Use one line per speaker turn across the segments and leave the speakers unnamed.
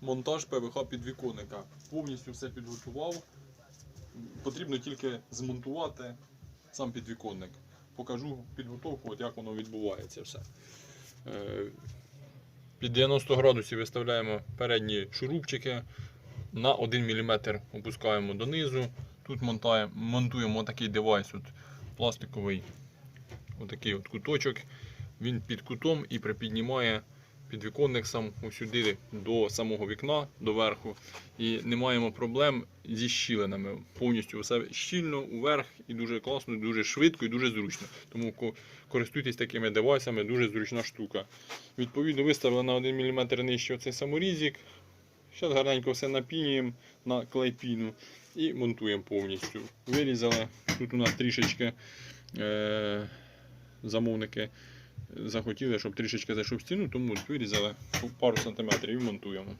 монтаж ПВХ підвіконника. Повністю все підготував. Потрібно тільки змонтувати сам підвіконник. Покажу підготовку, от як воно відбувається все. Е, Під 90 градусів виставляємо передні шурупчики. На 1 мм опускаємо донизу. Тут монтаємо, монтуємо такий девайс, от, пластиковий отакий от куточок. Він під кутом і припіднімає підвіконник сам сюди до самого вікна, до верху. І не маємо проблем зі щілинами. Повністю все щільно уверх і дуже класно, дуже швидко і дуже зручно. Тому користуйтесь такими девайсами, дуже зручна штука. Відповідно, виставили на 1 мм нижче оцей саморізик. Зараз гарненько все напінюємо на клейпіну і монтуємо повністю. Вирізали. Тут у нас трішечки е- замовники захотіли, щоб трішечки зайшов в стіну, тому вирізали пару сантиметрів і монтуємо.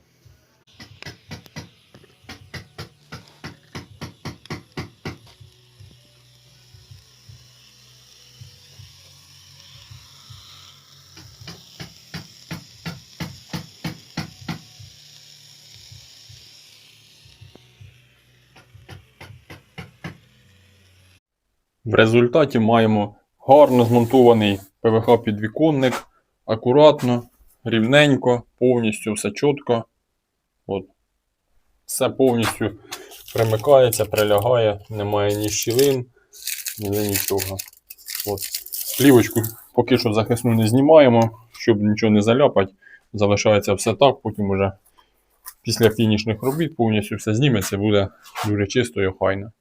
В результаті маємо гарно змонтований ПВХ підвіконник, акуратно, рівненько, повністю все чітко. От. Все повністю примикається, прилягає, немає ні щілин, ні нічого. От. Плівочку поки що захисну не знімаємо, щоб нічого не заляпати. Залишається все так, потім уже після фінішних робіт повністю все зніметься, буде дуже чисто і охайно.